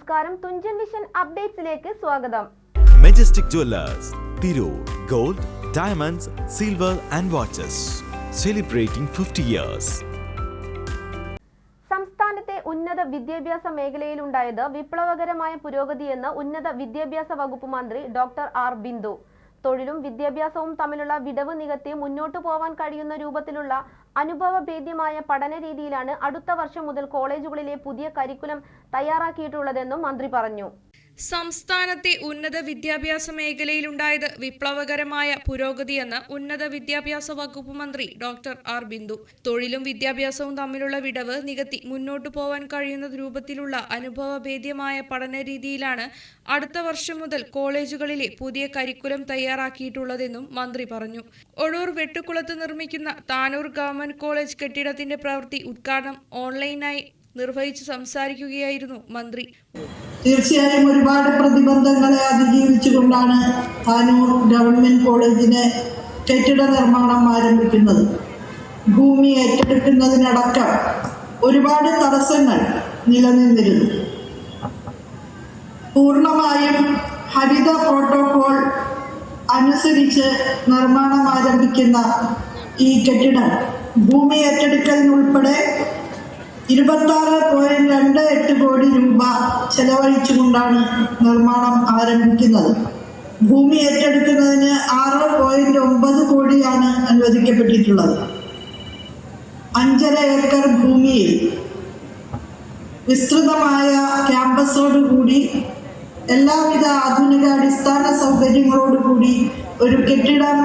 നമസ്കാരം. തുഞ്ചൻ വിഷൻ അപ്ഡേറ്റ്സിലേക്ക് സ്വാഗതം. Majestic Jewellers Tirur gold diamonds silver and watches celebrating fifty years സംസ്ഥാനത്തെ ഉന്നത വിദ്യാഭ്യാസ മേഖലയിൽ മേഖലയിലുണ്ടായത് വിപ്ലവകരമായ പുരോഗതിയെന്ന് ഉന്നത വിദ്യാഭ്യാസ വകുപ്പ് മന്ത്രി ഡോക്ടർ ആർ ബിന്ദു. തൊഴിലും വിദ്യാഭ്യാസവും തമ്മിലുള്ള വിടവ് നികത്തി മുന്നോട്ടു പോവാൻ കഴിയുന്ന രൂപത്തിലുള്ള അനുഭവഭേദ്യമായ പഠന രീതിയിലാണ് അടുത്ത വർഷം മുതൽ കോളേജുകളിലെ പുതിയ കരിക്കുലം തയ്യാറാക്കിയിട്ടുള്ളതെന്നും മന്ത്രി പറഞ്ഞു. സംസ്ഥാനത്തെ ഉന്നത വിദ്യാഭ്യാസ മേഖലയിലുണ്ടായത് വിപ്ലവകരമായ പുരോഗതിയെന്ന് ഉന്നത വിദ്യാഭ്യാസ വകുപ്പ് മന്ത്രി ഡോക്ടർ ആർ ബിന്ദു. തൊഴിലും വിദ്യാഭ്യാസവും തമ്മിലുള്ള വിടവ് നികത്തി മുന്നോട്ടു പോവാൻ കഴിയുന്ന രൂപത്തിലുള്ള അനുഭവഭേദ്യമായ പഠന രീതിയിലാണ് അടുത്ത വർഷം മുതൽ കോളേജുകളിലെ പുതിയ കരിക്കുലം തയ്യാറാക്കിയിട്ടുള്ളതെന്നും മന്ത്രി പറഞ്ഞു. ഒഴൂർ വെട്ടുകുളത്ത് നിർമ്മിക്കുന്ന താനൂർ ഗവൺമെന്റ് കോളേജ് കെട്ടിടത്തിന്റെ പ്രവൃത്തി ഉദ്ഘാടനം ഓൺലൈനായി നിർവഹിച്ച് സംസാരിക്കുകയായിരുന്നു മന്ത്രി. തീർച്ചയായും ഒരുപാട് പ്രതിബന്ധങ്ങളെ അതിജീവിച്ചുകൊണ്ടാണ് താനൂർ ഗവൺമെന്റ് കോളേജിന് കെട്ടിട നിർമ്മാണം ആരംഭിക്കുന്നത്. ഭൂമി ഏറ്റെടുക്കുന്നതിനടക്കം ഒരുപാട് തടസ്സങ്ങൾ നിലനിന്നിരുന്നു. പൂർണമായും ഹരിത പ്രോട്ടോകോൾ അനുസരിച്ച് നിർമ്മാണം ആരംഭിക്കുന്ന ഈ കെട്ടിടം ഭൂമി ഏറ്റെടുക്കലിനുൾപ്പെടെ ഇരുപത്താറ് പോയിന്റ് രണ്ട് എട്ട് കോടി രൂപ ചെലവഴിച്ചുകൊണ്ടാണ് നിർമ്മാണം ആരംഭിക്കുന്നത്. ഭൂമി ഏറ്റെടുക്കുന്നതിന് ആറ് പോയിന്റ് ഒമ്പത് കോടിയാണ് അനുവദിക്കപ്പെട്ടിട്ടുള്ളത്. അഞ്ചര ഏക്കർ ഭൂമിയിൽ വിസ്തൃതമായ ക്യാമ്പസോടുകൂടി എല്ലാവിധ ആധുനിക അടിസ്ഥാന സൗകര്യങ്ങളോടുകൂടി ഒരു കെട്ടിടം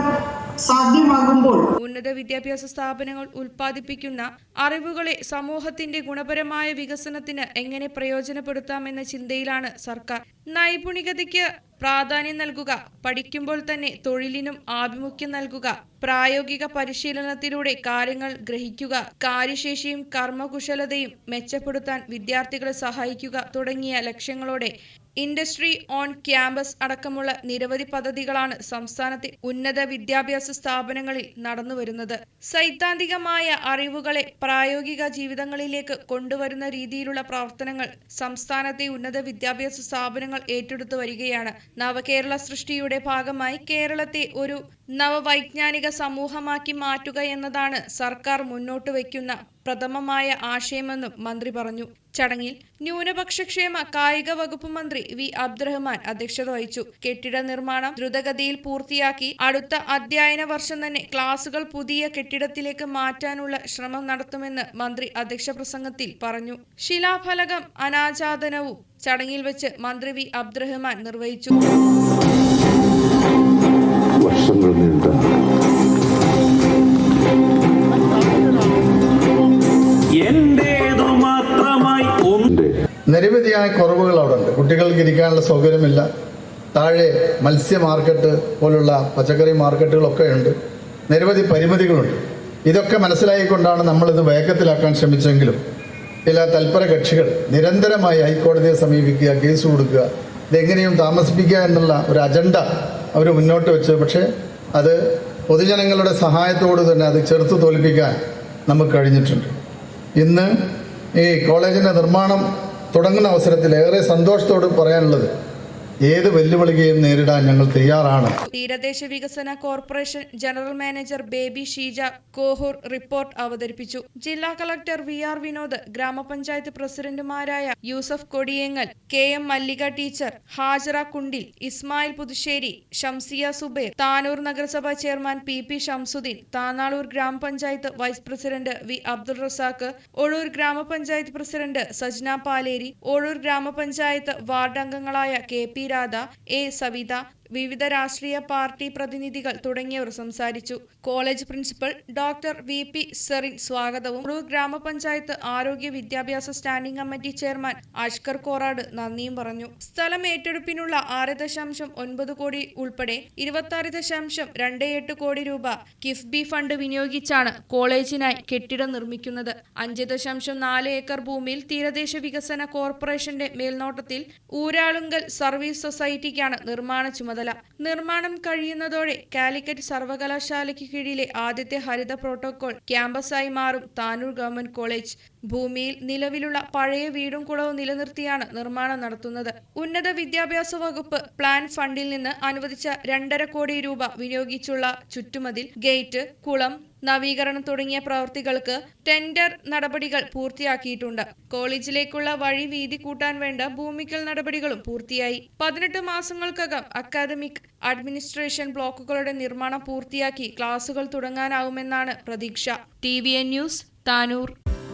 സാധ്യമാകുമ്പോൾ ഉന്നത വിദ്യാഭ്യാസ സ്ഥാപനങ്ങൾ ഉൽപ്പാദിപ്പിക്കുന്ന അറിവുകളെ സമൂഹത്തിന്റെ ഗുണപരമായ വികസനത്തിന് എങ്ങനെ പ്രയോജനപ്പെടുത്താമെന്ന ചിന്തയിലാണ് സർക്കാർ. നൈപുണികതയ്ക്ക് പ്രാധാന്യം നൽകുക പഠിക്കുമ്പോൾ തന്നെ തൊഴിലിനും ആഭിമുഖ്യം നൽകുക പ്രായോഗിക പരിശീലനത്തിലൂടെ കാര്യങ്ങൾ ഗ്രഹിക്കുക കാര്യശേഷിയും കർമ്മകുശലതയും മെച്ചപ്പെടുത്താൻ വിദ്യാർത്ഥികളെ സഹായിക്കുക തുടങ്ങിയ ലക്ഷ്യങ്ങളോടെ ഇൻഡസ്ട്രി ഓൺ ക്യാമ്പസ് അടക്കമുള്ള നിരവധി പദ്ധതികളാണ് സംസ്ഥാനത്തെ ഉന്നത വിദ്യാഭ്യാസ സ്ഥാപനങ്ങളിൽ നടന്നുവരുന്നത്. സൈദ്ധാന്തികമായ അറിവുകളെ പ്രായോഗിക ജീവിതങ്ങളിലേക്ക് കൊണ്ടുവരുന്ന രീതിയിലുള്ള പ്രവർത്തനങ്ങൾ സംസ്ഥാനത്തെ ഉന്നത വിദ്യാഭ്യാസ സ്ഥാപനങ്ങൾ ഏറ്റെടുത്തു വരികയാണ്. നവകേരള സൃഷ്ടിയുടെ ഭാഗമായി കേരളത്തെ ഒരു നവവൈജ്ഞാനിക സമൂഹമാക്കി മാറ്റുക എന്നതാണ് സർക്കാർ മുന്നോട്ട് വയ്ക്കുന്ന പ്രഥമമായ ആശയമെന്നും മന്ത്രി പറഞ്ഞു. ചടങ്ങിൽ ന്യൂനപക്ഷക്ഷേമ കായിക വകുപ്പ് മന്ത്രി വി. അബ്ദുറഹ്മാൻ അധ്യക്ഷത വഹിച്ചു. കെട്ടിട നിർമ്മാണം ദ്രുതഗതിയിൽ പൂർത്തിയാക്കി അടുത്ത അധ്യയന വർഷം തന്നെ ക്ലാസുകൾ പുതിയ കെട്ടിടത്തിലേക്ക് മാറ്റാനുള്ള ശ്രമം നടത്തുമെന്ന് മന്ത്രി അധ്യക്ഷ പ്രസംഗത്തിൽ പറഞ്ഞു. ശിലാഫലകം അനാച്ഛാദനവും ചടങ്ങിൽ വെച്ച് മന്ത്രി വി. അബ്ദുറഹ്മാൻ നിർവഹിച്ചു. വർഷങ്ങൾ നീണ്ട ഇരിക്കാനുള്ള സൗകര്യമില്ല. താഴെ മത്സ്യ മാർക്കറ്റ് പോലുള്ള പച്ചക്കറി മാർക്കറ്റുകളൊക്കെ ഉണ്ട്. നിരവധി പരിമിതികളുണ്ട്. ഇതൊക്കെ മനസ്സിലായിക്കൊണ്ടാണ് നമ്മളിത് വേഗത്തിലാക്കാൻ ശ്രമിച്ചെങ്കിലും ചില തൽപര കക്ഷികൾ നിരന്തരമായി ഹൈക്കോടതിയെ സമീപിക്കുക കേസ് കൊടുക്കുക ഇതെങ്ങനെയും താമസിപ്പിക്കുക എന്നുള്ള ഒരു അജണ്ട അവർ മുന്നോട്ട് വെച്ചു. പക്ഷേ അത് പൊതുജനങ്ങളുടെ സഹായത്തോട് തന്നെ അത് ചെറുത്ത് തോൽപ്പിക്കാൻ നമുക്ക് കഴിഞ്ഞിട്ടുണ്ട്. ഇന്ന് ഈ കോളേജിന്റെ നിർമ്മാണം തുടങ്ങുന്ന അവസരത്തിൽ ഏറെ സന്തോഷത്തോട് പറയാനുള്ളത് ഏത് വെല്ലുവിളികളെയും നേരിടാൻ ഞങ്ങൾ തയ്യാറാണ്. തീരദേശ വികസന corporation general manager Baby Sheeja Kohoor report അവതരിപ്പിച്ചു. ജില്ലാ കളക്ടർ വി ആർ വിനോദ് ഗ്രാമപഞ്ചായത്ത് പ്രസിഡന്റുമാരായ Yusuf Kodiyengal K M Mallika teacher Hajara Kundil Ismail Puthussery Shamsiya Zubair Tanur നഗരസഭാ chairman P P Shamsuddin Tanalur ഗ്രാമപഞ്ചായത്ത് vice president V Abdul Razak Ozhur ഗ്രാമപഞ്ചായത്ത് president Sajna Paleri Ozhur ഗ്രാമപഞ്ചായത്ത് ward അംഗങ്ങളായ K P Radha A Savitha വിവിധ രാഷ്ട്രീയ party പ്രതിനിധികൾ തുടങ്ങിയവർ സംസാരിച്ചു. College principal doctor V P Serin സ്വാഗതവും. ഉളൂർ ഗ്രാമപഞ്ചായത്ത് ആരോഗ്യ വിദ്യാഭ്യാസ standing committee chairman Ashkar Korad നന്ദിയും പറഞ്ഞു. സ്ഥലം ഏറ്റെടുപ്പിനുള്ള ആറ് ദശാംശം ഒൻപത് കോടി ഉൾപ്പെടെ ഇരുപത്തി ദശാംശം രണ്ട് എട്ട് കോടി രൂപ കിഫ്ബി ഫണ്ട് വിനിയോഗിച്ചാണ് കോളേജിനായി കെട്ടിടം നിർമ്മിക്കുന്നത്. അഞ്ച് ദശാംശം നാല് ഏക്കർ ഭൂമിയിൽ തീരദേശ വികസന കോർപ്പറേഷന്റെ മേൽനോട്ടത്തിൽ ഊരാളുങ്കൽ സർവീസ് സൊസൈറ്റിക്കാണ് നിർമ്മാണ ചുമതല. നിർമ്മാണം കഴിയുന്നതോടെ കാലിക്കറ്റ് സർവകലാശാലയ്ക്ക് കീഴിലെ ആദ്യത്തെ ഹരിത പ്രോട്ടോകോൾ ക്യാമ്പസായി മാറും താനൂർ ഗവൺമെന്റ് കോളേജ്. ഭൂമിയിൽ നിലവിലുള്ള പഴയ വീടും കുളവും നിലനിർത്തിയാണ് നിർമ്മാണം നടത്തുന്നത്. ഉന്നത വിദ്യാഭ്യാസ വകുപ്പ് പ്ലാൻ ഫണ്ടിൽ നിന്ന് അനുവദിച്ച രണ്ടര കോടി രൂപ വിനിയോഗിച്ചുള്ള ചുറ്റുമതിൽ ഗേറ്റ് കുളം നവീകരണം തുടങ്ങിയ പ്രവൃത്തികൾക്ക് ടെൻഡർ നടപടികൾ പൂർത്തിയാക്കിയിട്ടുണ്ട്. കോളേജിലേക്കുള്ള വഴി വീതി കൂട്ടാൻ വേണ്ട ഭൂമിക്കൽ നടപടികളും പൂർത്തിയായി. പതിനെട്ട് മാസങ്ങൾക്കകം അക്കാദമിക് അഡ്മിനിസ്ട്രേഷൻ ബ്ലോക്കുകളുടെ നിർമ്മാണം പൂർത്തിയാക്കി ക്ലാസുകൾ തുടങ്ങാനാവുമെന്നാണ് പ്രതീക്ഷ. T V N news Tanur.